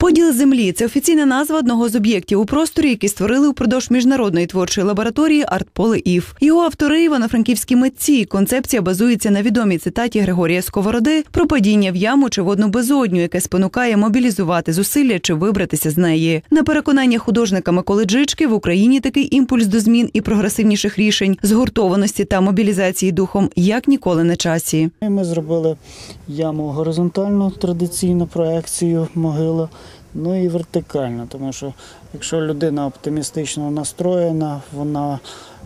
Поділ землі це офіційна назва одного з об'єктів у просторі, які створили упродовж міжнародної творчої лабораторії Артполе Ів. Його автори івано-франківські митці. Концепція базується на відомій цитаті Григорія Сковороди про падіння в яму чи водну безодню, яке спонукає мобілізувати зусилля чи вибратися з неї. На переконання художника Миколи Джички в Україні такий імпульс до змін і прогресивніших рішень, згуртованості та мобілізації духом як ніколи на часі. Ми зробили яму горизонтальну традиційну проекцію могила, ну і вертикально, тому що якщо людина оптимістично настроєна, вона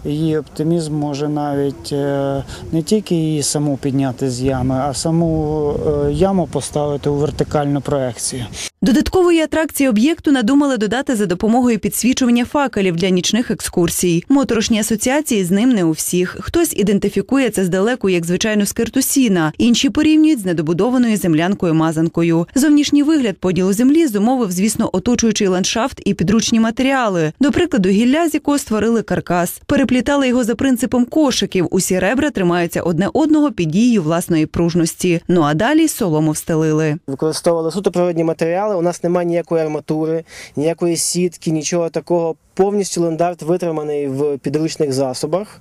її оптимізм може навіть е, не тільки її саму підняти з ями, а саму е, яму поставити у вертикальну проекцію. Додаткової атракції об'єкту надумали додати за допомогою підсвічування факелів для нічних екскурсій. Моторошні асоціації з ним не у всіх. Хтось ідентифікує це здалеку як звичайну скирту сіна, інші порівнюють з недобудованою землянкою-мазанкою. Зовнішній вигляд поділу землі зумовив, звісно, оточуючий ландшафт і підручні матеріали. До прикладу, гілля, з якого створили каркас, переплітали його за принципом кошиків. Усі ребра тримаються одне одного під дією власної пружності. Ну а далі солому встелили. використовували суто природні матеріали. У нас немає ніякої арматури, ніякої сітки, нічого такого. Повністю лендарт витриманий в підручних засобах.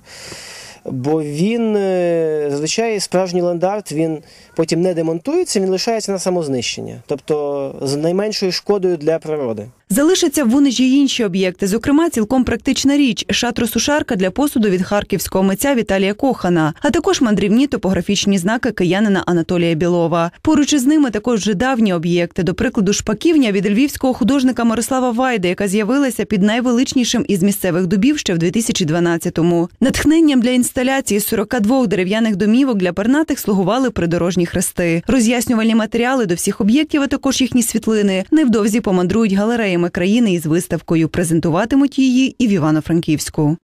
Бо він е, зазвичай справжній лендарт він потім не демонтується, він лишається на самознищення, тобто з найменшою шкодою для природи. Залишаться в Унижі й інші об'єкти, зокрема, цілком практична річ шатро-сушарка для посуду від харківського митця Віталія Кохана, а також мандрівні топографічні знаки киянина Анатолія Білова. Поруч із ними також вже давні об'єкти, до прикладу, шпаківня від львівського художника Мирослава Вайда, яка з'явилася під найвеличнішим із місцевих дубів ще в 2012-му. Натхненням для інсталяції 42 дерев'яних домівок для пернатих слугували придорожні хрести. Роз'яснювальні матеріали до всіх об'єктів, а також їхні світлини, невдовзі помандрують галереями країни із виставкою. Презентуватимуть її і в Івано-Франківську.